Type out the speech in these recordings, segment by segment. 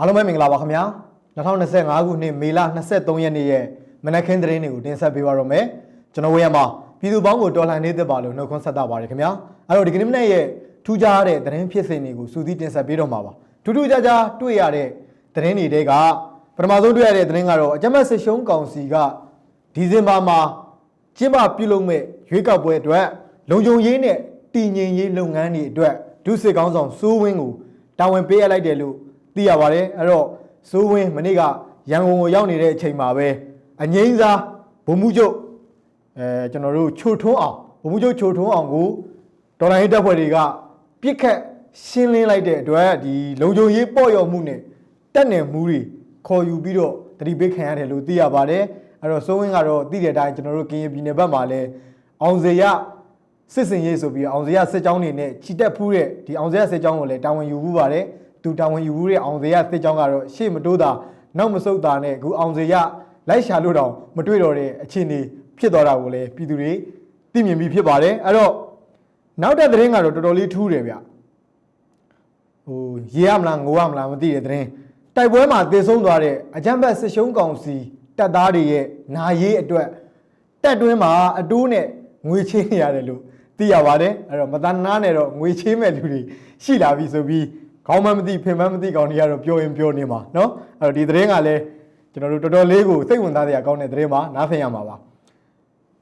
အားလုံးပဲမင်္ဂလာပါခင်ဗျာ2025ခုနှစ်မေလ23ရက်နေ့ရဲ့မနက်ခင်းသတင်းတွေကိုတင်ဆက်ပေးပါတော့မယ်ကျွန်တော်ဝေယံမှာပြည်သူပေါင်းကိုတော်လှန်နေသစ်ပါလို့နှုတ်ခွန်းဆက်တာပါတယ်ခင်ဗျာအဲ့တော့ဒီကနေ့မနေ့ရဲ့ထူးခြားတဲ့သတင်းဖြစ်စဉ်တွေကိုစူးစီးတင်ဆက်ပေးတော့မှာပါထူးထူးခြားခြားတွေ့ရတဲ့သတင်းတွေတဲကပထမဆုံးတွေ့ရတဲ့သတင်းကတော့အကြမ်းဖက်စစ်ရှုံးကောင်စီကဒီဇင်ဘာမှာကျင်းပပြုလုပ်မဲ့ရွေးကောက်ပွဲအတွက်လုံခြုံရေးနဲ့တည်ငြိမ်ရေးလုပ်ငန်းတွေအတွက်ဒုစစ်ကောင်းဆောင်စိုးဝင်းကိုတာဝန်ပေးရလိုက်တယ်လို့ သိရပါတယ်အဲ့တော့စိုးဝင်းမနေ့ကရန်ကုန်ကိုရောက်နေတဲ့အချိန်မှာပဲအငိမ့်စားဗိုလ်မှူးချုပ်အဲကျွန်တော်တို့ချိုထွန်းအောင်ဗိုလ်မှူးချုပ်ချိုထွန်းအောင်ကိုဒေါ်လာရေးတပ်ဖွဲ့တွေကပြစ်ခတ်ရှင်းလင်းလိုက်တဲ့အတွက်ဒီလုံခြုံရေးပေါ့ရော်မှုနဲ့တက်နယ်မှုတွေခေါ်ယူပြီးတော့တတိပေးခံရတယ်လို့သိရပါတယ်အဲ့တော့စိုးဝင်းကတော့သိတဲ့အတိုင်းကျွန်တော်တို့ကရင်ပြည်နယ်ဘက်မှာလဲအောင်စေရစစ်စင်ရေးဆိုပြီးတော့အောင်စရစစ်ကြောင်းနေနဲ့ခြိတက်ဖူးတဲ့ဒီအောင်စရစစ်ကြောင်းကိုလည်းတာဝန်ယူမှုပါတယ် သူတာဝန်ယူမှုတဲ့အောင်စရစစ်ကြောင်းကတော့ရှေ့မတိုးတာနောက်မဆုတ်တာနဲ့အခုအောင်စရလိုက်ရှာလို့တော့မတွေ့တော့တဲ့အခြေအနေဖြစ်သွားတာကိုလည်းပြည်သူတွေသိမြင်ပြီးဖြစ်ပါတယ်အဲ့တော့နောက်တဲ့သတင်းကတော့တော်တော်လေးထူးတယ်ဗျဟိုရေးရမလားငိုရမလားမသိတဲ့သတင်းတိုက်ပွဲမှာသေဆုံးသွားတဲ့အကြမ်းဖက်စစ်ရှုံးကောင်စီတပ်သားတွေရဲ့နာရေးအတွက်တက်တွင်းမှာအတိုးနဲ့ငွေချေးနေရတယ်လို့သိရပါတယ်အဲ့တော့မတန်းနာနဲ့တော့ငွေချေးမဲ့လူတွေရှိလာပြီဆိုပြီး ခေါင်းမမသိဖင်မမသိကောင်တွေကတော့ပြောရင်ပြောနေမှာเนาะအဲ့တော့ဒီသတင်းကလည်းကျွန်တော်တို့တော်တော်လေးကိုစိတ်ဝင်စားစရာကောင်းတဲ့သတင်းပါနားဆင်ရမှာပါ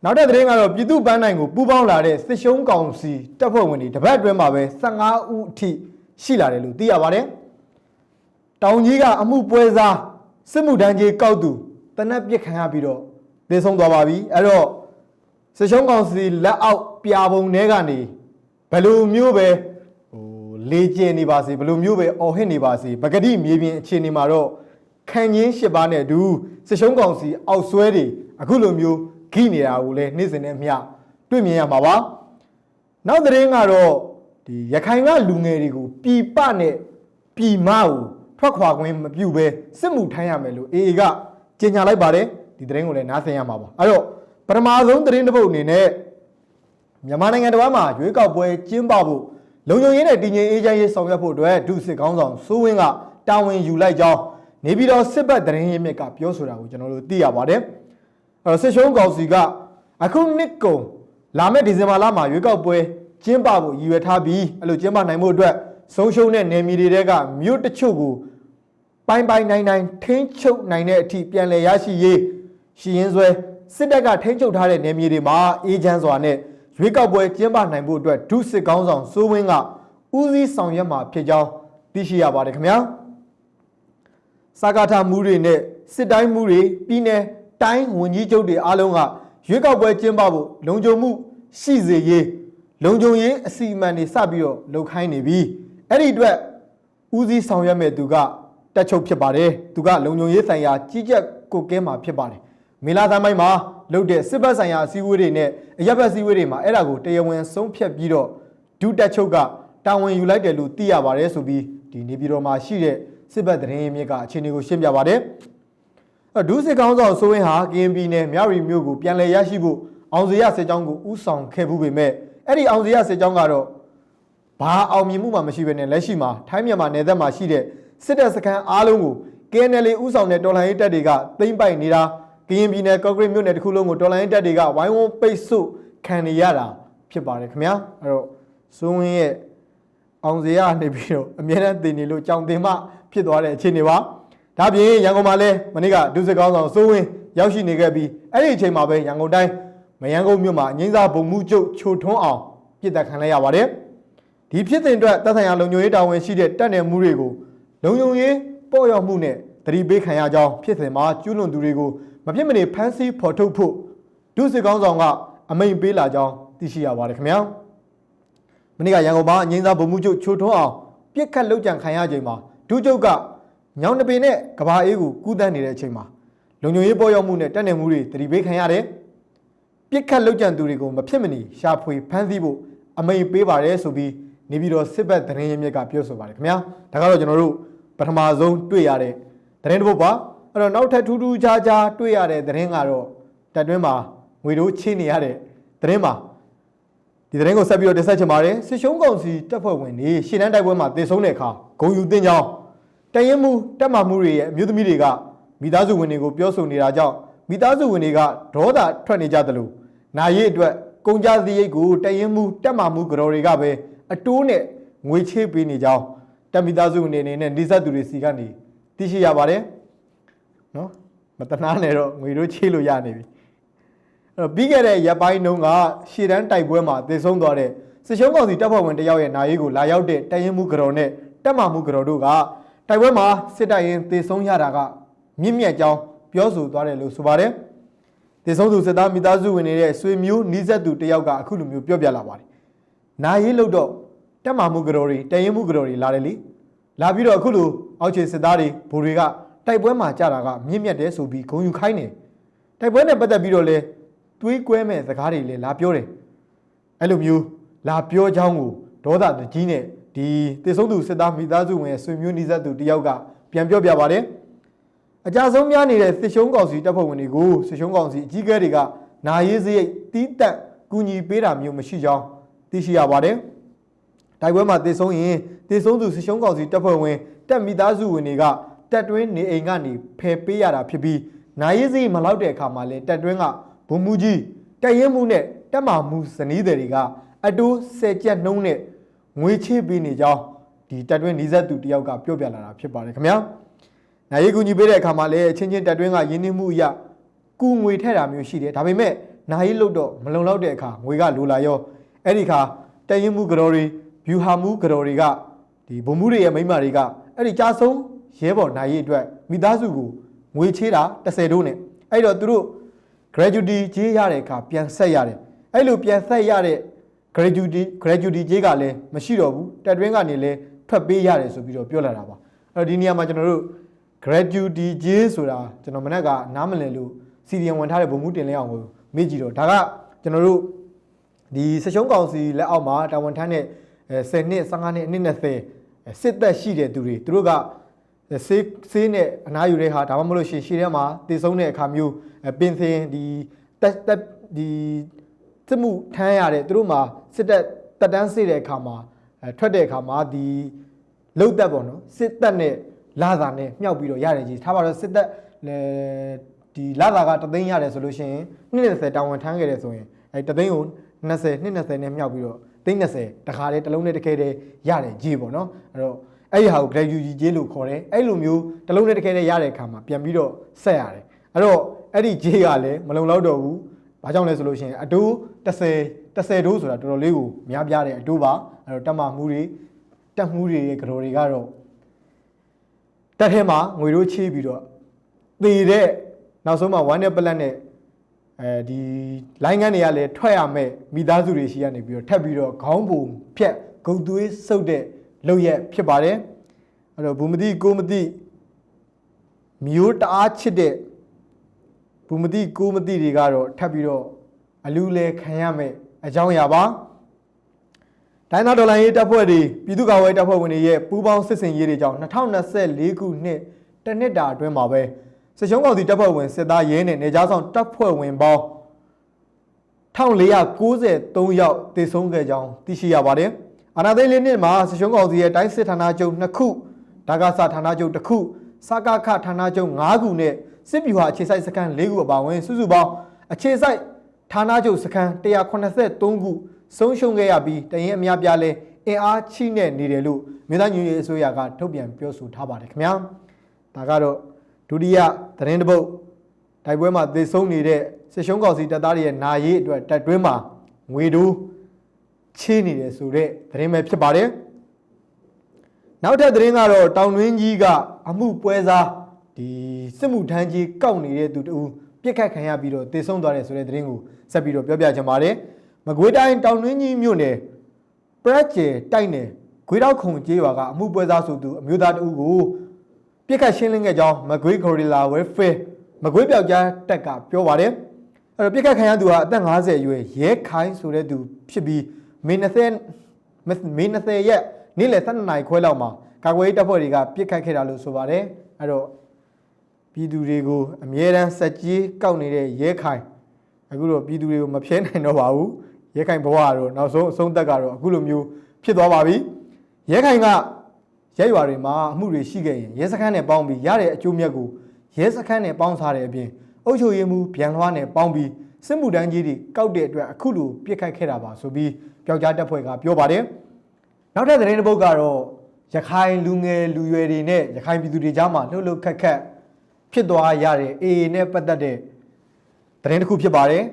နောက်တဲ့သတင်းကတော့ပြည်သူ့ပန်းနိုင်ကိုပူးပေါင်းလာတဲ့စစ်ရှုံးကောင်စီတပ်ဖွဲ့ဝင်တွေတပတ်အတွင်းမှာပဲ15ဦးအထိရှိလာတယ်လို့သိရပါတယ်တောင်ကြီးကအမှုပွဲစားစစ်မှုတန်းကြီးကောက်သူတနက်ပြစ်ခံရပြီးတော့သေဆုံးသွားပါပြီအဲ့တော့ စရှုံးကောင်စီလက်အောက်ပြာပုံထဲကနေဘယ်လိုမျိုးပဲဟို လေကျင်နေပါစေဘယ်လိုမျိုးပဲအော်ဟစ်နေပါစေပဂတိမြေပြင်အခြေအနေမှာတော့ခံရင်းရှစ်ပါးနဲ့အတူစရှုံးကောင်စီအောက်ဆွဲတွေအခုလိုမျိုးဂိနေတာကိုလည်းနေ့စဉ်နဲ့မျှတွေ့မြင်ရမှာပါနောက်သတင်းကတော့ဒီရခိုင်ကလူငယ်တွေကိုပြည်ပနဲ့ပြည်မကိုထွက်ခွာခွင့်မပြုဘဲစစ်မှုထမ်းရမယ်လို့ AA ကကြေညာလိုက်ပါတယ်ဒီသတင်းကိုလည်းနားဆင်ရမှာပါအဲ့တော့ပထမဆုံးသတင်းတစ်ပုဒ်အနေနဲ့မြန်မာနိုင်ငံတော်မှာရွေးကောက်ပွဲကျင်းပဖို့ လုံခြုံရေးနဲ့တည်ငြိမ်အေးချမ်းရေးဆောင်ရွက်ဖို့အတွက်ဒုစစ်ကောင်းဆောင်စိုးဝင်းကတာဝန်ယူလိုက်ကြောင်းနေပြည်တော်စစ်ဘက်သတင်းရင်းမြစ်ကပြောဆိုတာကိုကျွန်တော်တို့သိရပါတယ်။အဲတော့စစ်ရှုံးကောင်စီကအခုနှစ်ကုန်လာမယ့်ဒီဇင်ဘာလမှာရွေးကောက်ပွဲကျင်းပဖို့ရည်ရွယ်ထားပြီးအဲ့လိုကျင်းပနိုင်မှုအတွက်ဆုံးရှုံးတဲ့နယ်မြေတွေတဲကမြို့တချို့ကိုပိုင်းပိုင်းနိုင်နိုင်ထိန်းချုပ်နိုင်တဲ့အထိပြန်လည်ရရှိရေးရှိရင်းဆွဲစစ်တပ်ကထိန်းချုပ်ထားတဲ့နယ်မြေတွေမှာအေဂျင့်စွာနဲ့ ရွေးကောက်ပွဲကျင်းပနိုင်ဖို့အတွက်ဒုစစ်ကောင်းဆောင်စိုးဝင်းကဦးစီးဆောင်ရွက်မှာဖြစ်ကြောင်းသိရှိရပါတယ်ခင်ဗျာစကားထမှုတွေနဲ့စစ်တိုင်းမှုတွေပြည်내တိုင်းဝန်ကြီးချုပ်တွေအားလုံးကရွေးကောက်ပွဲကျင်းပဖို့လုံခြုံမှုရှိစေရေးလုံခြုံရေးအစီအမံတွေစပြီးတော့လုပ်ခိုင်းနေပြီအဲ့ဒီအတွက်ဦးစီးဆောင်ရွက်မဲ့သူကတက်ချုပ်ဖြစ်ပါတယ်သူကလုံခြုံရေးဆိုင်ရာကြီးကြပ်ကိုကဲမှာဖြစ်ပါတယ် မေလာသမိုင်းမှာလုပ်တဲ့စစ်ဘက်ဆိုင်ရာအစည်းအဝေးတွေနဲ့အရက်ဘက်အစည်းအဝေးတွေမှာအဲ့ဒါကိုတရားဝင်ဆုံးဖြတ်ပြီးတော့ဒုတက်ချုပ်ကတာဝန်ယူလိုက်တယ်လို့သိရပါတယ်ဆိုပြီးဒီနေပြည်တော်မှာရှိတဲ့စစ်ဘက်သတင်းရင်းမြစ်ကအခြေအနေကိုရှင်းပြပါတယ်အဲ့ဒုစစ်ကောင်းဆောင်စိုးဝင်းဟာ KNP နဲ့မြရီမြို့ကိုပြန်လည်ရရှိဖို့အောင်စရစစ်ကြောင်းကိုဥဆောင်ခဲ့မှုပေမဲ့အဲ့ဒီအောင်စရစစ်ကြောင်းကတော့ဘာအောင်မြင်မှုမှမရှိဘဲနဲ့လက်ရှိမှာထိုင်းမြန်မာနယ်သက်မှာရှိတဲ့စစ်တပ်စခန်းအားလုံးကို KNL ဥဆောင်တဲ့တော်လှန်ရေးတပ်တွေကသိမ်းပိုက်နေတာ ကရင်ပြည်နယ်ကော့ဂရိတ်မြို့နယ်တစ်ခုလုံးကိုတော်လှန်ရေးတပ်တွေကဝိုင်းဝန်းပိတ်ဆို့ခံနေရတာဖြစ်ပါတယ်ခင်ဗျာအဲ့တော့စိုးဝင်းရဲ့အောင်စရာနေပြီးတော့အမြဲတမ်းတင်နေလို့ကြောင်တင်မှဖြစ်သွားတဲ့အခြေအနေပါဒါပြင်ရန်ကုန်မှာလဲမနေ့ကဒုစစ်ကောင်းဆောင်စိုးဝင်းရောက်ရှိနေခဲ့ပြီးအဲ့ဒီအချိန်မှာပဲရန်ကုန်တိုင်းမရန်ကုန်မြို့မှာအငိမ့်စားဗုံမှုကျုပ်ချိုထွန်းအောင်ပြစ်ဒဏ်ခံလိုက်ရပါတယ်ဒီဖြစ်စဉ်အတွက်တပ်ဆိုင်ရာလုံခြုံရေးတာဝန်ရှိတဲ့တပ်နယ်မှုတွေကိုလုံခြုံရေးပေါ့ရောက်မှုနဲ့တတိပေးခံရကြောင်းဖြစ်စဉ်မှာကျူးလွန်သူတွေကို မဖြစ်မနေဖမ်းဆီးဖော်ထုတ်ဖို့ဒုစစ်ကောင်းဆောင်ကအမိန်ပေးလာကြောင်းသိရှိရပါတယ်ခင်ဗျာမနေ့ကရန်ကုန်မှာအငိမ့်သားဗိုလ်မှူးချုပ်ချိုထွန်းအောင်ပြစ်ခတ်လောက်ကြံခံရချိန်မှာဒုချုပ်ကညောင်တပင်နဲ့ကဘာအေးကိုကူးတန်းနေတဲ့အချိန်မှာလုံခြုံရေးပေါ့ရောက်မှုနဲ့တပ်နယ်မှုတွေတတိပေးခံရတယ်ပြစ်ခတ်လောက်ကြံသူတွေကိုမဖြစ်မနေရှာဖွေဖမ်းဆီးဖို့အမိန်ပေးပါတယ်ဆိုပြီးနေပြီးတော့စစ်ဘက်သတင်းရင်းမြစ်ကပြောဆိုပါတယ်ခင်ဗျာဒါကတော့ကျွန်တော်တို့ပထမဆုံးတွေ့ရတဲ့သတင်းတစ်ပုဒ်ပါ အဲ့တော့နောက်ထပ်ထူးထူးခြားခြားတွေ့ရတဲ့သတင်းကတော့တက်တွင်းမှာငွေတို့ချင်းနေရတဲ့သတင်းပါဒီသတင်းကိုဆက်ပြီးတော့တင်ဆက်ချင်ပါတယ်စစ်ရှုံးကောင်စီတပ်ဖွဲ့ဝင်တွေရှင်းတန်းတိုက်ပွဲမှာတေဆုံးတဲ့အခါဂုံယူတင်ကြောင်းတတရင်မှုတက်မှမှုတွေရဲ့အမျိုးသမီးတွေကမိသားစုဝင်တွေကိုပြောဆိုနေတာကြောင့်မိသားစုဝင်တွေကဒေါသထွက်နေကြသလိုနာရီအတွက်ကုန်ကြစရိတ်ကိုတရင်မှုတက်မှမှုကြော်တွေကပဲအတိုးနဲ့ငွေချေးပေးနေကြောင်းတက်မိသားစုဝင်တွေအနေနဲ့နေဆက်သူတွေစီကနေသိရှိရပါတယ် နော်မတနာနဲ့တော့ငွေတို့ချေးလို့ရနေပြီအဲ့တော့ပြီးခဲ့တဲ့ရက်ပိုင်းတုန်းကရှေ့တန်းတိုက်ပွဲမှာသေဆုံးသွားတဲ့စစ်ရှုံးကောင်စီတပ်ဖွဲ့ဝင်တယောက်ရဲ့နာရီကိုလာရောက်တဲ့တရင်မှုကြော်နဲ့တက်မှမှုကြော်တို့ကတိုက်ပွဲမှာစစ်တပ်ရင်သေဆုံးရတာကမြင့်မြတ်ကြောင်းပြောဆိုသွားတယ်လို့ဆိုပါတယ်။သေဆုံးသူစစ်သားမိသားစုဝင်တွေရဲ့ဆွေမျိုးနီးစပ်သူတယောက်ကအခုလိုမျိုးပြောပြလာပါတယ်။နာရီလို့တော့တက်မှမှုကြော်တွေတရင်မှုကြော်တွေလာတယ်လေ။လာပြီးတော့အခုလိုအောက်ခြေစစ်သားတွေဗိုလ်တွေက တိုက်ပွဲမှာကြာတာကမြင့်မြတ်တယ်ဆိုပြီးဂုံယူခိုင်းတယ်။တိုက်ပွဲနဲ့ပတ်သက်ပြီးတော့လဲတွေးကွဲမဲ့စကားတွေလည်းလာပြောတယ်အဲ့လိုမျိုးလာပြောချောင်းကိုဒေါသတကြီးနဲ့ဒီတေဆုံးသူစစ်သားမိသားစုဝင်ရဲ့ဆွေမျိုးနီးစပ်သူတယောက်ကပြန်ပြောပြပါတယ်အကြဆုံးများနေတဲ့စစ်ရှုံးကောင်စီတပ်ဖွဲ့ဝင်တွေကိုစစ်ရှုံးကောင်စီအကြီးအကဲတွေကနာရေးစရိတ်တီးတက်ကူညီပေးတာမျိုးမရှိကြောင်းသိရှိရပါတယ်တိုက်ပွဲမှာတေဆုံးရင်တေဆုံးသူစစ်ရှုံးကောင်စီတပ်ဖွဲ့ဝင်တပ်မိသားစုဝင်တွေက တက်တွင်းနေအိမ်ကနေဖယ်ပေးရတာဖြစ်ပြီးနာရေးစရိတ်မလောက်တဲ့အခါမှာလည်းတက်တွင်းကဘုံမူကြီးတက်ရင်မှုနဲ့တက်မာမှုဇနီးတွေတွေကအတိုးဆယ်ကျက်နှုံးနဲ့ငွေချေးပေးနေကြောင်းဒီတက်တွင်းနီးစပ်သူတယောက်ကပြောပြလာတာဖြစ်ပါတယ်ခင်ဗျာ။နိုင်ရီကူညီပေးတဲ့အခါမှာလည်းအချင်းချင်းတက်တွင်းကရင်းနှီးမှုအရကူငွေထည့်တာမျိုးရှိတယ်ဒါပေမဲ့နိုင်ရီလို့တော့မလုံလောက်တဲ့အခါငွေကလိုလာရောအဲ့ဒီခါတက်ရင်မှုကြော်တွေဗျူဟာမှုကြော်တွေကဒီဘုံမှုတွေရဲ့မိမတွေကအဲ့ဒီကြားဆုံး ရဲဘော်နိုင်ရီအတွက်မိသားစုကိုငွေချေးတာ30တိုးနဲ့အဲ့တော့သူတို့ gratuity ကြေးရတဲ့အခါပြန်ဆက်ရတယ်အဲ့လိုပြန်ဆက်ရတဲ့ gratuity gratuity ကြေးကလည်းမရှိတော့ဘူးတက်တွင်းကနေလည်းထွက်ပေးရတယ်ဆိုပြီးတော့ပြောလာတာပါအဲ့တော့ဒီနေရာမှာကျွန်တော်တို့ gratuity ကြေးဆိုတာကျွန်တော်မနေ့ကနားမလည်လို့စီဒီယံဝင်ထားတဲ့ဗုံမှုတင်လဲအောင်ကိုမေ့ကြည့်တော့ဒါကကျွန်တော်တို့ဒီစရှုံးကောင်စီလက်အောက်မှာတာဝန်ထမ်းတဲ့10နှစ်15နှစ်အနှစ်20စစ်သက်ရှိတဲ့သူတွေသူတို့က ဆေးဆေးနဲ့အနားယူတဲ့ဟာဒါမှမဟုတ်ရှင်ရှေ့ထဲမှာတည်ဆုံးတဲ့အခါမျိုးအဲပင်စင်ဒီတက်တက်ဒီစစ်မှုထမ်းရတဲ့သူတို့မှာစစ်တပ်တက်တန်းစေတဲ့အခါမှာအဲထွက်တဲ့အခါမှာဒီလုတ်တက်ပေါ့နော်စစ်တပ်နဲ့လာသာနဲ့မြှောက်ပြီးတော့ရတယ်ကြီးထားပါတော့စစ်တပ်လေဒီလာသာကတသိန်းရတယ်ဆိုလို့ရှိရင်230တာဝန်ထမ်းခဲ့တယ်ဆိုရင်အဲတသိန်းကို20 220နဲ့မြှောက်ပြီးတော့သိန်း20တခါလေတစ်လုံးနဲ့တစ်ခဲတည်းရတယ်ကြီးပေါ့နော်အဲ့တော့ အဲ့ဒီဟာကို gratuity ကြေးလို့ခေါ်တယ်အဲ့လိုမျိုးတစ်လုံးနဲ့တစ်ခဲတည်းရတဲ့အခါမှာပြန်ပြီးတော့ဆက်ရတယ်အဲ့တော့အဲ့ဒီကြေးကလည်းမလုံလောက်တော့ဘူးဘာကြောင့်လဲဆိုလို့ရှိရင်အတိုး30 30တိုးဆိုတာတော်တော်လေးကိုများပြားတဲ့အတိုးပါအဲ့တော့တက်မှမှုတွေတက်မှုတွေရဲ့ကြော်တွေကတော့တက်ထဲမှာငွေတို့ချေးပြီးတော့သေတဲ့နောက်ဆုံးမှာ1 net plan နဲ့အဲဒီလိုင်းကန်းတွေကလည်းထွက်ရမဲ့မိသားစုတွေရှိရနေပြီးတော့ထပ်ပြီးတော့ခေါင်းပုံဖြက်ဂုတ်သွေးစုပ်တဲ့ လုပ်ရက်ဖြစ်ပါတယ်အဲ့တော့ဘူမတိကိုမတိမျိုးတအားချစ်တဲ့ဘူမတိကိုမတိတွေကတော့ထပ်ပြီးတော့အလူလဲခံရမဲ့အကြောင်းအရာပါတိုင်းသားဒေါ်လာရေးတပ်ဖွဲ့တွေပြည်သူ့ကာကွယ်တပ်ဖွဲ့ဝင်တွေရဲ့ပူးပေါင်းစစ်စင်ရေးတွေကြောင့်2024ခုနှစ်တနှစ်တာအတွင်းမှာပဲစစ်ရှုံးကောင်စီတပ်ဖွဲ့ဝင်စစ်သားရဲနဲ့နေကြားဆောင်တပ်ဖွဲ့ဝင်ပေါင်း1493ယောက်တေဆုံးခဲ့ကြောင်းသိရှိရပါတယ်။ အာနာသိန်းလေးနှစ်မှာစစ်ရှုံးကောင်စီရဲ့တိုင်းစစ်ဌာနချုပ်2ခုဒါကစဌာနချုပ်1ခုစကခဌာနချုပ်5ခုနဲ့စစ်ဗျူဟာအခြေစိုက်စခန်း4ခုအပါအဝင်စုစုပေါင်းအခြေစိုက်ဌာနချုပ်စခန်း183ခုဆုံးရှုံးခဲ့ရပြီးတရင်အများပြားလဲအင်အားချိနဲ့နေတယ်လို့မြေသားညွရေးအစိုးရကထုတ်ပြန်ပြောဆိုထားပါတယ်ခင်ဗျာဒါကတော့ဒုတိယသတင်းတစ်ပုဒ်တိုက်ပွဲမှာသေဆုံးနေတဲ့စစ်ရှုံးကောင်စီတပ်သားတွေရဲ့နာရေးအတွက်တပ်တွင်းမှာငွေတိုး ချေးနေတယ်ဆိုတဲ့သတင်းပဲဖြစ်ပါတယ်နောက်ထပ်သတင်းကတော့တောင်တွင်းကြီးကအမှုပွဲစားဒီစစ်မှုထမ်းကြီးကောက်နေတဲ့သူတူပြစ်ခတ်ခံရပြီးတော့တေဆုံးသွားတယ်ဆိုတဲ့သတင်းကိုဆက်ပြီးတော့ပြောပြချင်ပါတယ်မကွေးတိုင်းတောင်တွင်းကြီးမြို့နယ်ပရက်ကျဲတိုက်နယ်ဂွေတော့ခုံကျေးရွာကအမှုပွဲစားဆိုသူအမျိုးသားတဦးကိုပြစ်ခတ်ရှင်းလင်းခဲ့ကြောင်းမကွေးဂိုရီလာဝဲဖဲမကွေးပြောက်ကြားတက်ကပြောပါတယ်အဲ့တော့ပြစ်ခတ်ခံရသူဟာအသက်50အရွယ်ရဲခိုင်းဆိုတဲ့သူဖြစ်ပြီး မေ20မေ20ရက်နေ့လယ်12နာရီခွဲလောက်မှာကာကွယ်ရေးတပ်ဖွဲ့တွေကပြစ်ခတ်ခဲ့တာလို့ဆိုပါတယ်အဲ့တော့ပြည်သူတွေကိုအမြဲတမ်းစက်ကြီးကောက်နေတဲ့ရဲခိုင်အခုတော့ပြည်သူတွေကိုမဖျဲနိုင်တော့ပါဘူးရဲခိုင်ဘဝကတော့နောက်ဆုံးအဆုံးသက်ကတော့အခုလိုမျိုးဖြစ်သွားပါပြီရဲခိုင်ကရဲရွာတွေမှာအမှုတွေရှိခဲ့ရင်ရဲစခန်းနဲ့ပေါင်းပြီးရတဲ့အကျိုးမြတ်ကိုရဲစခန်းနဲ့ပေါင်းစားတဲ့အပြင်အုပ်ချုပ်ရေးမှုဗျံလွှားနဲ့ပေါင်းပြီး စစ်မှုတန်းကြီးတွေကောက်တဲ့အတွက်အခုလိုပြစ်ခတ်ခဲ့တာပါဆိုပြီးပျောက်ကြားတပ်ဖွဲ့ကပြောပါတယ်နောက်ထပ်သတင်းတစ်ပုဒ်ကတော့ရခိုင်လူငယ်လူရွယ်တွေနဲ့ရခိုင်ပြည်သူတွေကြားမှာလှုပ်လှုပ်ခတ်ခတ်ဖြစ်သွားရတဲ့ AA နဲ့ပတ်သက်တဲ့သတင်းတစ်ခုဖြစ်ပါတယ်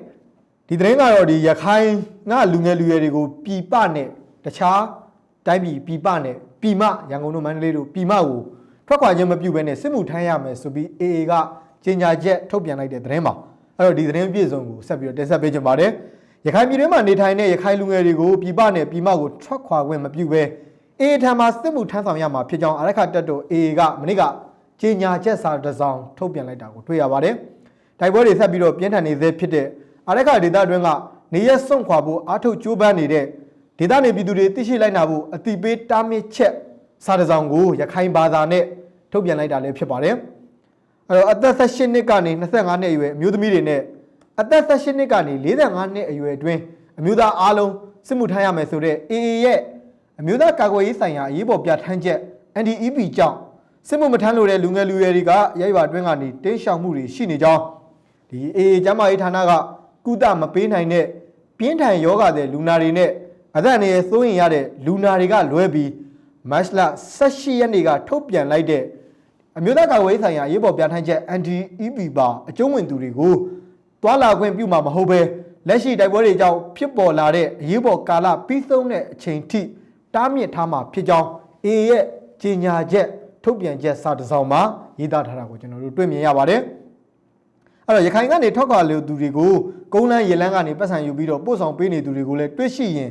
ဒီသတင်းကတော့ဒီရခိုင်ငါလူငယ်လူရွယ်တွေကိုပြည်ပနဲ့တခြားတိုင်းပြည်ပြည်ပနဲ့ပြည်မရန်ကုန်တို့မန္တလေးတို့ပြည်မကိုထွက်ခွာခြင်းမပြုဘဲနဲ့စစ်မှုထမ်းရမယ်ဆိုပြီး AA ကကြေညာချက်ထုတ်ပြန်လိုက်တဲ့သတင်းပါ အဲ့တော့ဒီသတင်းပြည့်စုံကိုဆက်ပြီးတော့တင်ဆက်ပေးချင်ပါတယ်ရခိုင်ပြည်တွင်းမှာနေထိုင်တဲ့ရခိုင်လူငယ်တွေကိုပြည်ပနဲ့ပြည်မကိုထွက်ခွာခွင့်မပြုဘဲ AA ထံမှာစစ်မှုထမ်းဆောင်ရမှာဖြစ်ကြောင်းအရက်ခတက်တို့ AA ကမနေ့ကကြေညာချက်စာတစ်စောင်ထုတ်ပြန်လိုက်တာကိုတွေ့ရပါတယ်တိုက်ပွဲတွေဆက်ပြီးတော့ပြင်းထန်နေသေးဖြစ်တဲ့အရက်ခဒေသအတွင်းကနေရက်စွန့်ခွာဖို့အားထုတ်ကြိုးပမ်းနေတဲ့ဒေသနေပြည်သူတွေသိရှိလိုက်နာဖို့အတိပေးတားမြစ်ချက်စာတစ်စောင်ကိုရခိုင်ဘာသာနဲ့ထုတ်ပြန်လိုက်တာလည်းဖြစ်ပါတယ် အဲ့တော့အသက်18နှစ်ကနေ25နှစ်အရွယ်အမျိုးသမီးတွေနဲ့အသက်18နှစ်ကနေ45နှစ်အရွယ်အတွင်းအမျိုးသားအားလုံးစစ်မှုထမ်းရမယ်ဆိုတဲ့ AA ရဲ့အမျိုးသားကာကွယ်ရေးဆိုင်ရာအရေးပေါ်ပြဋ္ဌာန်းချက် NDEP ကြောင့်စစ်မှုမထမ်းလို့တဲ့လူငယ်လူရွယ်တွေကရိုက်ပါအတွင်းကနေတင်းရှောင်မှုတွေရှိနေကြောင်းဒီ AA ကျမ်းမာရေးဌာနကကုသမပေးနိုင်တဲ့ပြင်းထန်ယောဂတဲ့လူနာတွေနဲ့အသက်အန္တရာယ်စိုးရင်ရတဲ့လူနာတွေကလွဲပြီးမတ်လ18ရက်နေ့ကထုတ်ပြန်လိုက်တဲ့ အမျိုးသားကာကွယ်ရေးဆိုင်ရာအရေးပေါ်ပြဋ္ဌာန်းချက် NDEP ပါအကျုံးဝင်သူတွေကိုတွာလာခွင့်ပြုမှာမဟုတ်ဘဲလက်ရှိတိုက်ပွဲတွေကြောင့်ဖြစ်ပေါ်လာတဲ့အရေးပေါ်ကာလပြီးဆုံးတဲ့အချိန်ထိတားမြစ်ထားမှာဖြစ်ကြောင်း AA ရဲ့ကြေညာချက်ထုတ်ပြန်ချက်စာတစ်စောင်မှာရေးသားထားတာကိုကျွန်တော်တို့တွေ့မြင်ရပါတယ်။အဲ့တော့ရခိုင်ကနေထောက်ခွာလူသူတွေကိုကုန်းလန်းရေလန်းကနေပတ်စံယူပြီးတော့ပို့ဆောင်ပေးနေသူတွေကိုလည်းတွေ့ရှိရင်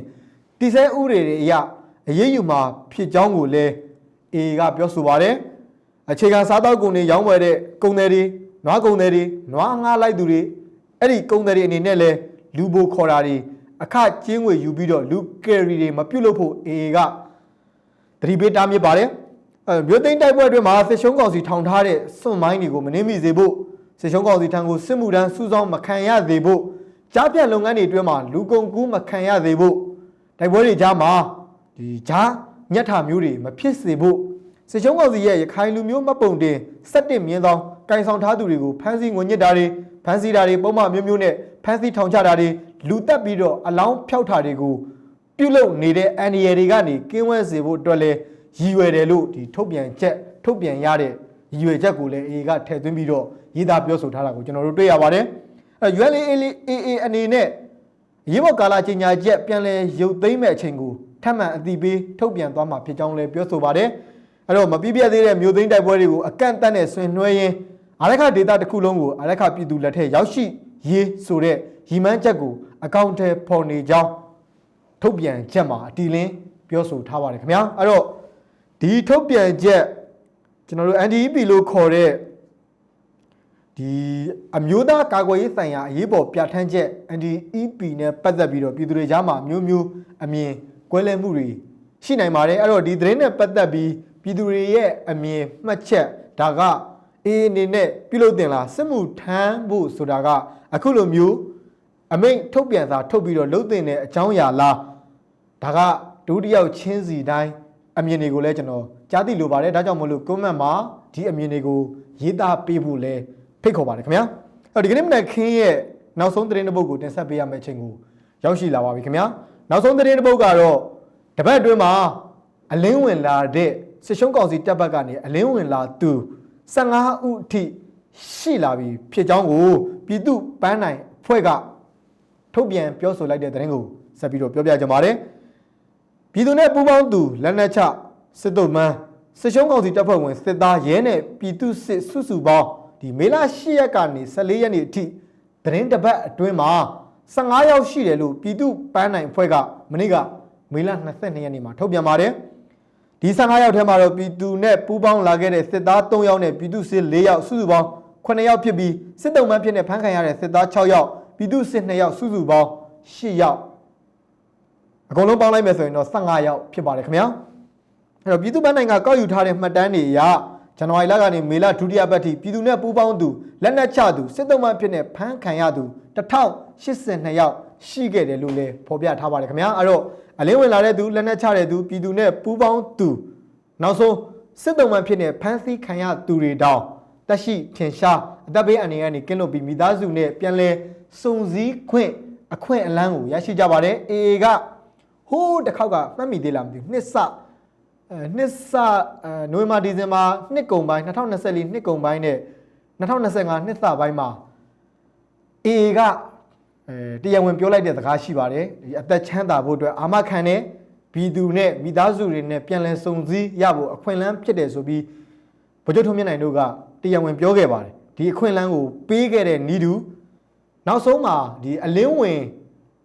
တိစဲဥတွေတွေအရအရေးယူမှာဖြစ်ကြောင်းကိုလည်း AA ကပြောဆိုပါတယ်။ အခြေခံစားသောက်ကုန်တွေရောင်းဝယ်တဲ့ကုန်သည်တွေနွားကုန်သည်တွေနွားငှားလိုက်သူတွေအဲ့ဒီကုန်သည်တွေအနေနဲ့လည်းလူဘိုခေါ်တာတွေအခကျင်းငွေယူပြီးတော့လူကယ်ရီတွေမပြုတ်လို့ဖို့ AA ကသတိပေးတားမြစ်ပါတယ်အဲမြို့သိမ်းတိုက်ပွဲအတွင်းမှာစစ်ရှုံးကောင်စီထောင်ထားတဲ့စွန့်မိုင်းတွေကိုမနှင်းမိစေဖို့စစ်ရှုံးကောင်စီထံကိုစစ်မှုထမ်းစူးစောင်းမခံရစေဖို့ကြားပြတ်လုပ်ငန်းတွေအတွင်းမှာလူကုန်ကူးမခံရစေဖို့တိုက်ပွဲတွေကြားမှာဒီကြားညက်ထာမျိုးတွေမဖြစ်စေဖို့ စစ်ရှုံးကောင်စီရဲ့ရခိုင်လူမျိုးမပုံတင်17မြင်းဆောင်ကင်ဆောင်ထားသူတွေကိုဖမ်းဆီးငွေညစ်တာတွေဖမ်းဆီးတာတွေပုံမှန်မျိုးမျိုးနဲ့ဖမ်းဆီးထောင်ချတာတွေလူတက်ပြီးတော့အလောင်းဖျောက်တာတွေကိုပြုလုပ်နေတဲ့အန်ဒီရတွေကနေကင်းဝဲစေဖို့အတွက်လဲရည်ရွယ်တယ်လို့ဒီထုတ်ပြန်ချက်ထုတ်ပြန်ရတဲ့ရည်ရွယ်ချက်ကိုလည်းအေကထည့်သွင်းပြီးတော့ရေးသားပြောဆိုထားတာကိုကျွန်တော်တို့တွေ့ရပါတယ်အဲ ULA AA အနေနဲ့ရေးဘော်ကာလာကြီးညာချက်ပြန်လဲရုပ်သိမ်းမဲ့အချိန်ကိုထပ်မံအတိပေးထုတ်ပြန်သွားမှာဖြစ်ကြောင်းလည်းပြောဆိုပါတယ် အဲ့တော့မပြည့်ပြည့်သေးတဲ့မျိုးသိမ်းတိုက်ပွဲတွေကိုအကန့်အသတ်နဲ့ဆွင်နှွှဲရင်းအာရခဒေတာတစ်ခုလုံးကိုအာရခပြည်သူလက်ထက်ရောက်ရှိရေးဆိုတဲ့ရီမန်းချက်ကိုအကောင့်ထဲပေါ်နေကြောင်းထုတ်ပြန်ချက်မှာအတီလင်းပြောဆိုထားပါတယ်ခင်ဗျာအဲ့တော့ဒီထုတ်ပြန်ချက်ကျွန်တော်တို့ NDEP လို့ခေါ်တဲ့ဒီအမျိုးသားကာကွယ်ရေးဆိုင်ရာအရေးပေါ်ပြဋ္ဌာန်းချက် NDEP နဲ့ပတ်သက်ပြီးတော့ပြည်သူတွေကြားမှာမျိုးမျိုးအမြင်ကွဲလွဲမှုတွေရှိနိုင်ပါတယ်အဲ့တော့ဒီသတင်းနဲ့ပတ်သက်ပြီး ပြည်သူတွေရဲ့အမြင်မှတ်ချက်ဒါကအေးအနေနဲ့ပြုလုပ်တင်လားစစ်မှုထမ်းဖို့ဆိုတာကအခုလိုမျိုးအမိန့်ထုတ်ပြန်စာထုတ်ပြီးတော့လှုပ်တင်တဲ့အကြောင်းအရာလားဒါကဒုတိယချင်းစီတိုင်းအမြင်တွေကိုလည်းကျွန်တော်ကြားသိလိုပါတယ်ဒါကြောင့်မလို့ comment မှာဒီအမြင်တွေကိုရေးသားပေးဖို့လဲဖိတ်ခေါ်ပါတယ်ခင်ဗျာအဲ့ဒီကနေ့မနက်ခင်းရဲ့နောက်ဆုံးသတင်းတစ်ပုဒ်ကိုတင်ဆက်ပေးရမယ့်အချိန်ကိုရောက်ရှိလာပါပြီခင်ဗျာနောက်ဆုံးသတင်းတစ်ပုဒ်ကတော့တပတ်အတွင်းမှာအလင်းဝင်လာတဲ့ စစ်ရှုံးကောင်စီတပ်ဘက်ကနေအလင်းဝင်လာသူ15ဦးအထိရှိလာပြီဖြစ်ကြောင်းကိုပြည်သူပန်းနိုင်ဖွဲ့ကထုတ်ပြန်ပြောဆိုလိုက်တဲ့သတင်းကိုဆက်ပြီးတော့ပြောပြကြပါတယ်ပြည်သူနဲ့ပူးပေါင်းသူလက်နက်ချစစ်တုံးမန်းစစ်ရှုံးကောင်စီတပ်ဖွဲ့ဝင်စစ်သားရဲနဲ့ပြည်သူစစ်စုစုပေါင်းဒီမေလ10ရက်ကနေ14ရက်နေ့အထိသတင်းတပတ်အတွင်းမှာ15ယောက်ရှိတယ်လို့ပြည်သူပန်းနိုင်ဖွဲ့ကမနေ့ကမေလ22ရက်နေ့မှာထုတ်ပြန်ပါတယ် ဒီ15ယောက်ထဲမှာတော့ပြည်သူနဲ့ပူးပေါင်းလာခဲ့တဲ့စစ်သား3ယောက်နဲ့ပြည်သူစစ်4ယောက်စုစုပေါင်း9ယောက်ဖြစ်ပြီးစစ်တုံးမန်းဖြစ်နေဖမ်းခံရတဲ့စစ်သား6ယောက်ပြည်သူစစ်2ယောက်စုစုပေါင်း10ယောက်အကုန်လုံးပေါင်းလိုက်မယ်ဆိုရင်တော့15ယောက်ဖြစ်ပါတယ်ခင်ဗျာအဲ့တော့ပြည်သူ့ဘဏ်နိုင်ငံကောက်ယူထားတဲ့မှတ်တမ်းတွေအရဇန်နဝါရီလကနေမေလဒုတိယပတ်ထိပြည်သူနဲ့ပူးပေါင်းသူလက်နက်ချသူစစ်တုံးမန်းဖြစ်နေဖမ်းခံရသူ1082ယောက် ရှိခဲ့တယ်လို့လည်းဖော်ပြထားပါတယ်ခင်ဗျာအဲ့တော့အလင်းဝင်လာတဲ့သူလက်နက်ချတဲ့သူပြည်သူနဲ့ပူးပေါင်းသူနောက်ဆုံးစစ်တုံးမှဖြစ်နေဖမ်းဆီးခံရသူတွေတောင်တက်ရှိထင်ရှားအသက်ဘေးအနေနဲ့ကင်းလို့ပြီးမိသားစုနဲ့ပြန်လဲစုံစည်းခွင့်အခွင့်အလန်းကိုရရှိကြပါတယ်အေအေကဟိုးတစ်ခေါက်ကမှတ်မိသေးလားမသိဘူးနှစ်စအဲနှစ်စအဲနိုဝင်ဘာဒီဇင်ဘာနှစ်ကုန်ပိုင်း2024နှစ်ကုန်ပိုင်းနဲ့2025နှစ်စပိုင်းမှာအေက အဲတရားဝင်ပြောလိုက်တဲ့စကားရှိပါတယ်ဒီအသက်ချမ်းသာဖို့အတွက်အာမခံတဲ့ဘီသူနဲ့မိသားစုတွေနဲ့ပြန်လည်စုံစည်းရဖို့အခွင့်အလမ်းဖြစ်တယ်ဆိုပြီးဗိုလ်ချုပ်ထွန်းမြတ်နိုင်တို့ကတရားဝင်ပြောခဲ့ပါတယ်ဒီအခွင့်အလမ်းကိုပေးခဲ့တဲ့နီးတူနောက်ဆုံးမှာဒီအလင်းဝင်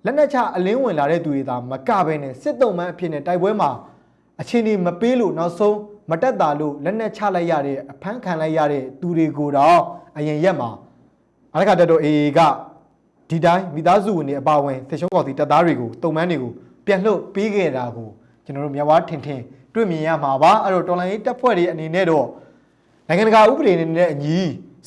လက်နက်ချအလင်းဝင်လာတဲ့သူတွေသာမကဘဲနဲ့စစ်တုံးမှန်းအဖြစ်နဲ့တိုက်ပွဲမှာအချင်းဒီမပေးလို့နောက်ဆုံးမတက်တာလို့လက်နက်ချလိုက်ရတဲ့အဖမ်းခံလိုက်ရတဲ့သူတွေကိုတော့အရင်ရက်မှာအားကတက်တော့အေအေက ဒီတိုင်းမိသားစုဝင်တွေအပါအဝင်သေရှုံးကော်စီတပ်သားတွေကိုတုံမန်းတွေကိုပြန်လှုပ်ပေးခဲ့တာကိုကျွန်တော်တို့မြဝထင်ထင်တွေ့မြင်ရမှာပါအဲ့တော့တော်လိုင်းရေးတပ်ဖွဲ့တွေအနေနဲ့တော့နိုင်ငံတကာဥပဒေတွေနဲ့အညီ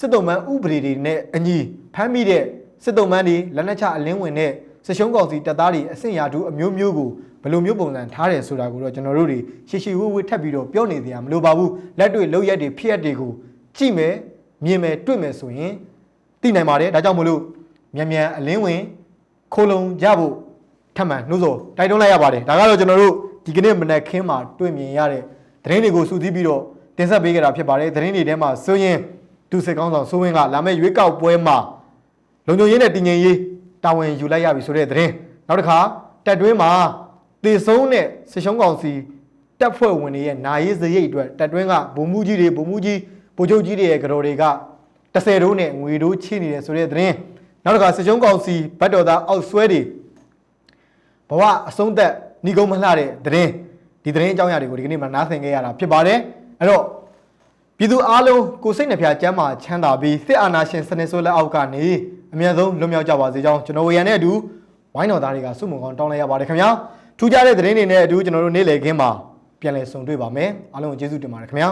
စစ်တုံမန်းဥပဒေတွေနဲ့အညီဖမ်းမိတဲ့စစ်တုံမန်းတွေလက်နက်ချအလင်းဝင်တဲ့စစ်ရှုံးကော်စီတပ်သားတွေအဆင့်ရာထူးအမျိုးမျိုးကိုဘယ်လိုမျိုးပုံစံထားတယ်ဆိုတာကိုတော့ကျွန်တော်တို့တွေရှေ့ရှေ့ဝှဝှထပ်ပြီးတော့ပြောနေကြရမလို့ပါဘူးလက်တွေ့လောက်ရက်တွေဖြစ်ရက်တွေကိုကြည့်မယ်မြင်မယ်တွေ့မယ်ဆိုရင်သိနိုင်ပါတယ်ဒါကြောင့်မလို့ မြန်မြန်အလင်းဝင်ခိုးလုံကြဖို့ထပ်မံနှိုးဆော်တိုက်တွန်းလိုက်ရပါတယ်ဒါကတော့ကျွန်တော်တို့ဒီကနေ့မနက်ခင်းမှာတွေ့မြင်ရတဲ့သတင်းတွေကိုစူးစီးပြီးတော့တင်ဆက်ပေးကြတာဖြစ်ပါတယ်သတင်းတွေထဲမှာဆိုရင်ဒုစစ်ကောင်းဆောင်စိုးဝင်းကလာမယ့်ရွေးကောက်ပွဲမှာလုံခြုံရေးနဲ့တည်ငြိမ်ရေးတာဝန်ယူလိုက်ရပြီဆိုတဲ့သတင်းနောက်တစ်ခါတက်တွင်းမှာတေဆုံးတဲ့စစ်ရှုံးကောင်စီတပ်ဖွဲ့ဝင်တွေရဲ့နာရေးစရိတ်အတွက်တက်တွင်းကဗိုလ်မှူးကြီးတွေဗိုလ်မှူးကြီးဗိုလ်ချုပ်ကြီးတွေရဲ့ကြော်တွေက30တိုးနဲ့ငွေတိုးချိနေတယ်ဆိုတဲ့သတင်း နောက်တစ်ခါစစ်ကျုံးကောင်စီဘတ်တော်သားအောက်ဆွဲတွေဘဝအဆုံးသက်ဏီကုံမလှတဲ့သတင်းဒီသတင်းအကြောင်းအရာတွေကိုဒီကနေ့မှနားဆင်ခဲ့ရတာဖြစ်ပါတယ်အဲ့တော့ပြည်သူအားလုံးကိုယ်စိတ်နှပြကျမ်းမာချမ်းသာပြီးစစ်အာဏာရှင်စနစ်ဆိုးလက်အောက်ကနေအမြန်ဆုံးလွတ်မြောက်ကြပါစေကြောင်းကျွန်တော်ဝေရန်နဲ့အတူဝိုင်းတော်သားတွေကစုမုံကောင်းတောင်းလိုက်ရပါတယ်ခင်ဗျာထူးခြားတဲ့သတင်းတွေနဲ့အတူကျွန်တော်တို့နေ့လည်ခင်းမှာပြန်လည်ဆုံတွေ့ပါမယ်အားလုံးကိုကျေးဇူးတင်ပါတယ်ခင်ဗျာ